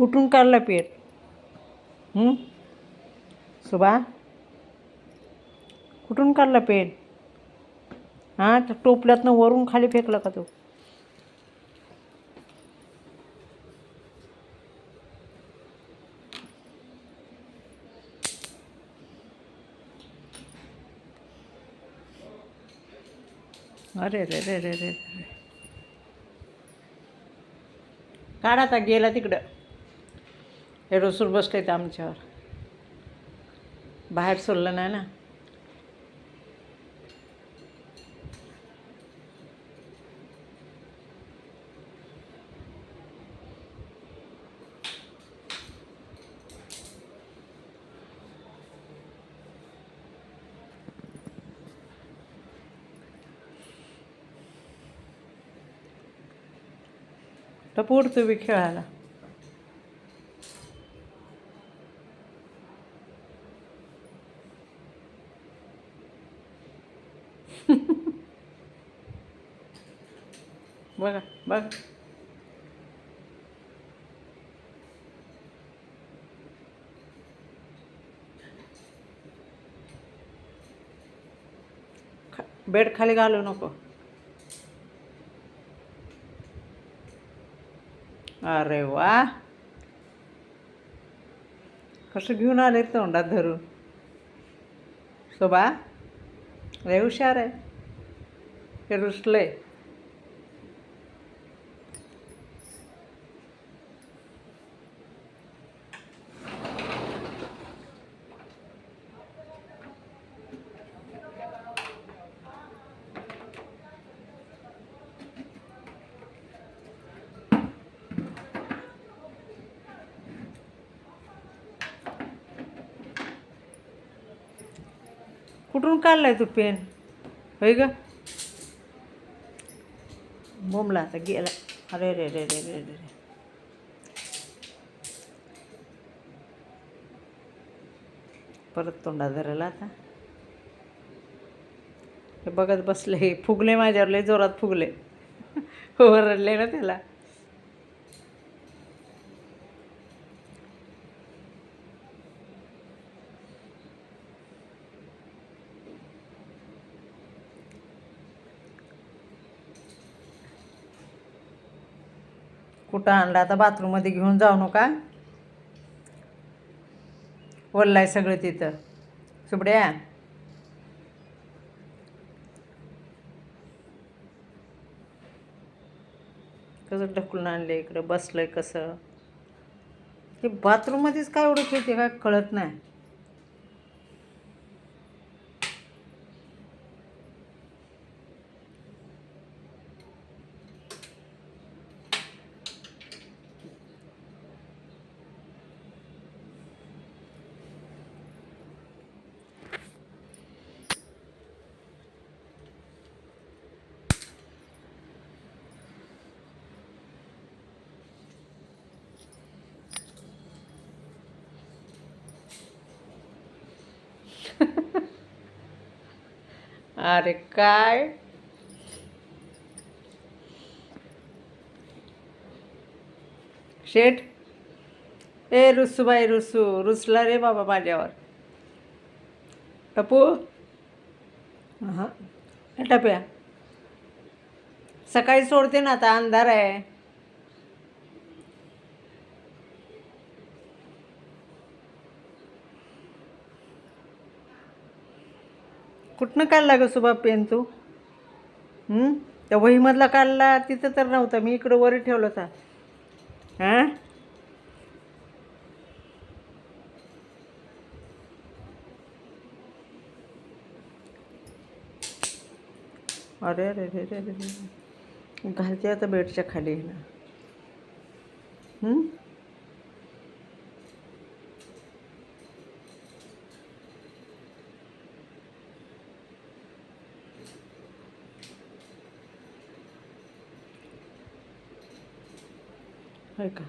कुठून काढला पेट? सुभा? कुठून काढला पेन हां तर टोपल्यातनं वरून खाली फेकला का तो? अरे रे रे रे रे. काढा आता गेला तिकडं. हे रसूर बसले आमच्यावर. बाहेर सोडलं नाही ना? टपूर बी खेळायला. बघा बघ बेड खाली घालू नको. अरे वा. कसं घेऊन आले तोंडात धरून? शोभा? लय हुशार आहे हे कुठून काढलाय तू पेन? होय ग? बोंबला आता गेला अरे रे रे रे रे रे रे परत तोंडा धरायला आता. हे बघत बसले हे फुगले माझ्यावर लय जोरात फुगले. ओरडले ना त्याला. कुठं आणलं? आता बाथरूममध्ये घेऊन जाऊ नका. वल्लाय सगळं तिथं. सुबड्या. कसं ढकलून आणलं इकडं? बसलंय कसं? हे बाथरूममध्येच काय ओळख खेळते काय कळत नाही. अरे काय? शेठ? ए रुसूबाई रुसू. रुसला रे बाबा माझ्यावर. टपू? हां. हे टप्या. सकाळी सोडते ना आता अंधार आहे. कुठनं काढला ग सुबा पेन तू? त्या वहीमधला काढला तिथं तर नव्हता. मी इकडं वर ठेवला होता. हां? अरे अरे अरे अरे अरे. अरे. घालते आता बेडच्या खाली. ना होय का